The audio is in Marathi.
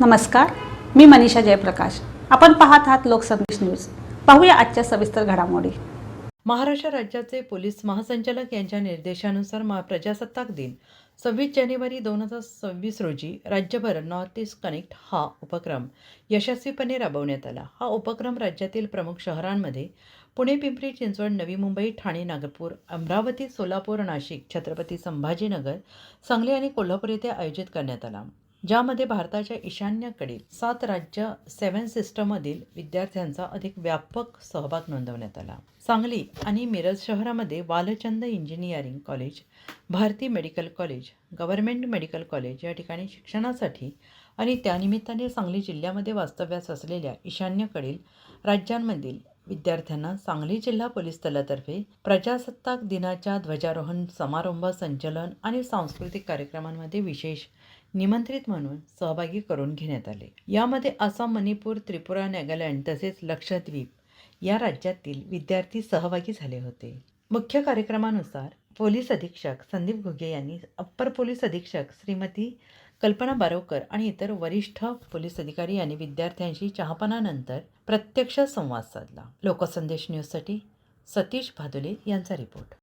नमस्कार मी मनीषा जयप्रकाश. आपण पाहत आहात लोकसंदेश न्यूज. पाहूया आजच्या सविस्तर घडामोडी. महाराष्ट्र राज्याचे पोलीस महासंचालक यांच्या निर्देशानुसार महा प्रजासत्ताक दिन सव्वीस जानेवारी दोन हजार सव्वीस रोजी राज्यभर नॉर्थ ईस्ट कनेक्ट हा उपक्रम यशस्वीपणे राबवण्यात आला. हा उपक्रम राज्यातील प्रमुख शहरांमध्ये पुणे पिंपरी चिंचवड नवी मुंबई ठाणे नागपूर अमरावती सोलापूर नाशिक छत्रपती संभाजीनगर सांगली आणि कोल्हापूर येथे आयोजित करण्यात आला. ज्यामध्ये भारताच्या ईशान्येकडील सात राज्य सेवन सिस्टममधील विद्यार्थ्यांचा अधिक व्यापक सहभाग नोंदवण्यात आला. सांगली आणि मिरज शहरामध्ये Walchand engineering college Bharati medical college government medical college या ठिकाणी शिक्षणासाठी आणि त्यानिमित्ताने सांगली जिल्ह्यामध्ये वास्तव्यास असलेल्या ईशान्येकडील राज्यांमधील विद्यार्थ्यांना सांगली जिल्हा पोलीस दलातर्फे प्रजासत्ताक दिनाच्या ध्वजारोहण समारंभ संचलन आणि सांस्कृतिक कार्यक्रमांमध्ये विशेष निमंत्रित म्हणून सहभागी करून घेण्यात आले. यामध्ये आसाम मणिपूर त्रिपुरा नागालँड तसेच लक्षद्वीप या राज्यातील विद्यार्थी सहभागी झाले होते. मुख्य कार्यक्रमानुसार पोलीस अधीक्षक संदीप घुगे यांनी अप्पर पोलीस अधीक्षक श्रीमती कल्पना बारोकर आणि इतर वरिष्ठ पोलीस अधिकारी यांनी विद्यार्थ्यांशी चहापानानंतर प्रत्यक्ष संवाद साधला. लोकसंदेश न्यूजसाठी सतीश भादुले यांचा रिपोर्ट.